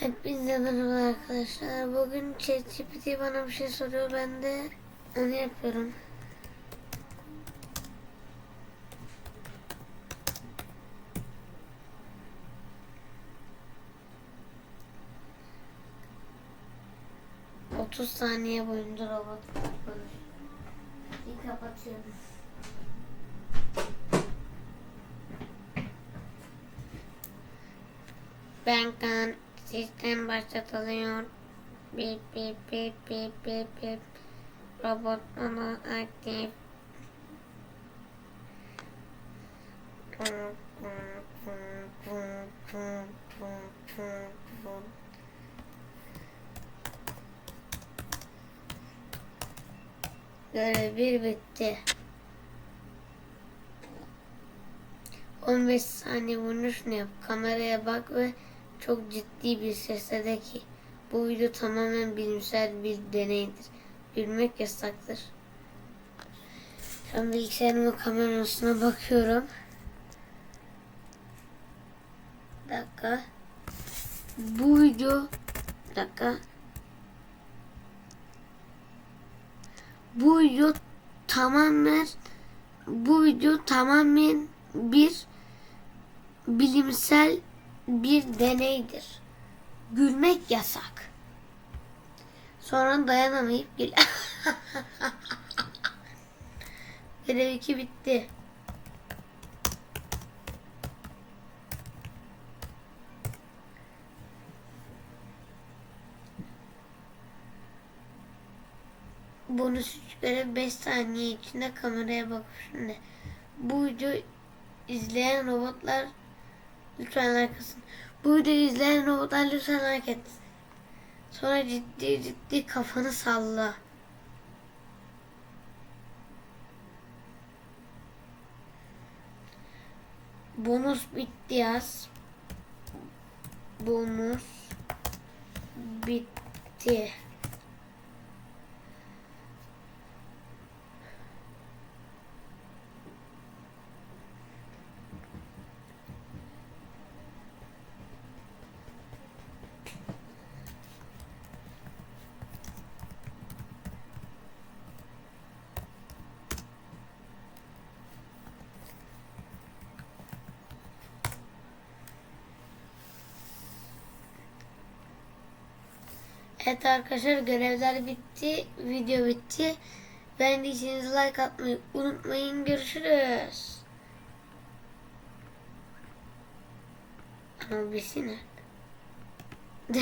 Hepinize merhaba arkadaşlar. Bugün ChatGPT bana bir şey soruyor. Ben de onu yapıyorum. Otuz saniye boyunca robot konuşuyor. Kapatıyorum. Bankan sistem başlatılıyor. Bip bip bip bip bip bip. Robot modu aktif. Görev bir bitti. 15 saniye şunu yap. Kameraya bak ve çok ciddi bir sesle de ki bu video tamamen bilimsel bir deneydir. Gülmek yasaktır. Şu an bilgisayarımın kamerasına bakıyorum. Bir dakika. Bu video bir dakika. Bu video tamamen bu video tamamen bir bilimsel bir deneydir. Gülmek yasak. Sonra dayanamayıp gül. Görev 2 bitti. Bonus 3 görev 5 saniye içinde kameraya bakıp şimdi. Bu video izleyen robotlar lütfen like atın. Bu videoyu izleyen robotlar lütfen like etsin. Sonra ciddi ciddi kafanı salla. Bonus bitti yaz. Bonus bitti. Evet arkadaşlar görevler bitti. Video bitti. Beğendiyseniz like atmayı unutmayın. Görüşürüz. Ama birisi nerede?